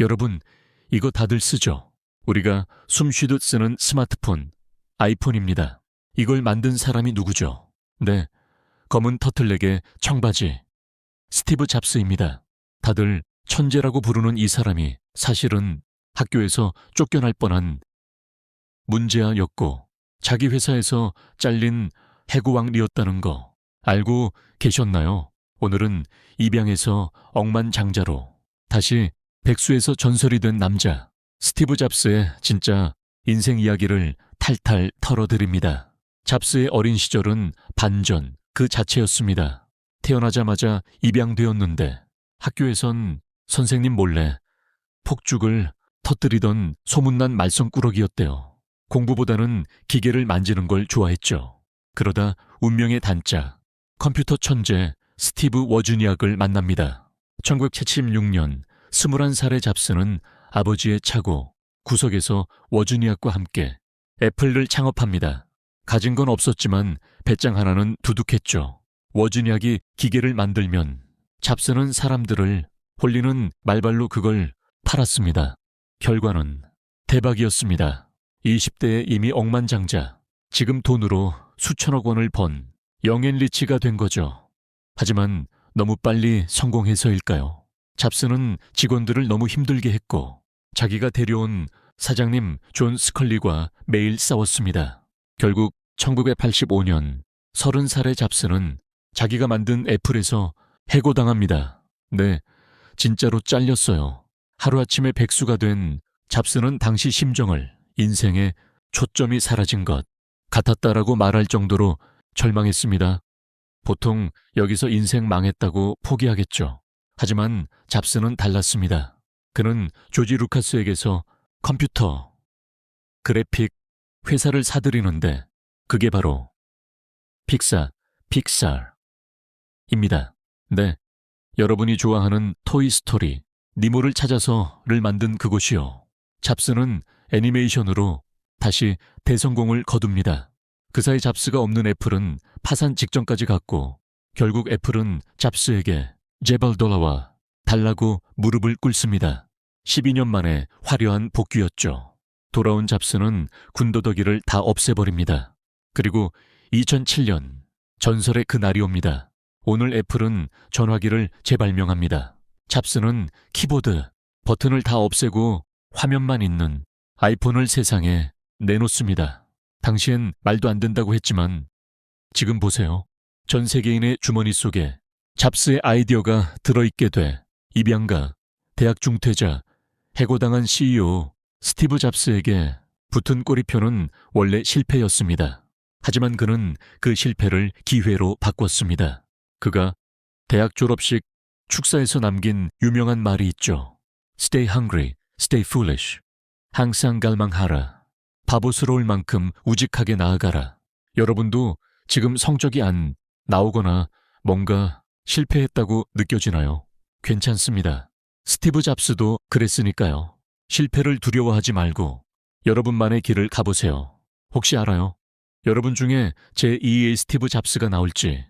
여러분, 이거 다들 쓰죠? 우리가 숨 쉬듯 쓰는 스마트폰, 아이폰입니다. 이걸 만든 사람이 누구죠? 네, 검은 터틀넥의 청바지, 스티브 잡스입니다. 다들 천재라고 부르는 이 사람이 사실은 학교에서 쫓겨날 뻔한 문제아였고 자기 회사에서 잘린 해고왕리였다는 거 알고 계셨나요? 오늘은 입양에서 억만장자로 다시 백수에서 전설이 된 남자 스티브 잡스의 진짜 인생 이야기를 탈탈 털어드립니다. 잡스의 어린 시절은 반전 그 자체였습니다. 태어나자마자 입양되었는데 학교에선 선생님 몰래 폭죽을 터뜨리던 소문난 말썽꾸러기였대요. 공부보다는 기계를 만지는 걸 좋아했죠. 그러다 운명의 단짝, 컴퓨터 천재 스티브 워즈니악을 만납니다. 1976년 21살의 잡스는 아버지의 차고 구석에서 워즈니악과 함께 애플을 창업합니다. 가진 건 없었지만 배짱 하나는 두둑했죠. 워즈니악이 기계를 만들면 잡스는 사람들을 홀리는 말발로 그걸 팔았습니다. 결과는 대박이었습니다. 20대에 이미 억만장자, 지금 돈으로 수천억 원을 번 영앤 리치가 된 거죠. 하지만 너무 빨리 성공해서일까요? 잡스는 직원들을 너무 힘들게 했고 자기가 데려온 사장님 존 스컬리과 매일 싸웠습니다. 결국 1985년 30살의 잡스는 자기가 만든 애플에서 해고당합니다. 네, 진짜로 잘렸어요. 하루아침에 백수가 된 잡스는 당시 심정을 인생의 초점이 사라진 것 같았다라고 말할 정도로 절망했습니다. 보통 여기서 인생 망했다고 포기하겠죠. 하지만 잡스는 달랐습니다. 그는 조지 루카스에게서 컴퓨터, 그래픽, 회사를 사들이는데 그게 바로 픽사, 픽살입니다. 네, 여러분이 좋아하는 토이스토리, 니모를 찾아서를 만든 그곳이요. 잡스는 애니메이션으로 다시 대성공을 거둡니다. 그 사이 잡스가 없는 애플은 파산 직전까지 갔고 결국 애플은 잡스에게 제발 돌아와 달라고 무릎을 꿇습니다. 12년 만에 화려한 복귀였죠. 돌아온 잡스는 군더더기를 다 없애버립니다. 그리고 2007년 전설의 그 날이 옵니다. 오늘 애플은 전화기를 재발명합니다. 잡스는 키보드, 버튼을 다 없애고 화면만 있는 아이폰을 세상에 내놓습니다. 당시엔 말도 안 된다고 했지만 지금 보세요. 전 세계인의 주머니 속에 잡스의 아이디어가 들어있게 돼 입양가, 대학 중퇴자, 해고당한 CEO 스티브 잡스에게 붙은 꼬리표는 원래 실패였습니다. 하지만 그는 그 실패를 기회로 바꿨습니다. 그가 대학 졸업식 축사에서 남긴 유명한 말이 있죠. Stay hungry, stay foolish. 항상 갈망하라. 바보스러울 만큼 우직하게 나아가라. 여러분도 지금 성적이 안 나오거나 뭔가 실패했다고 느껴지나요? 괜찮습니다. 스티브 잡스도 그랬으니까요. 실패를 두려워하지 말고 여러분만의 길을 가보세요. 혹시 알아요? 여러분 중에 제2의 스티브 잡스가 나올지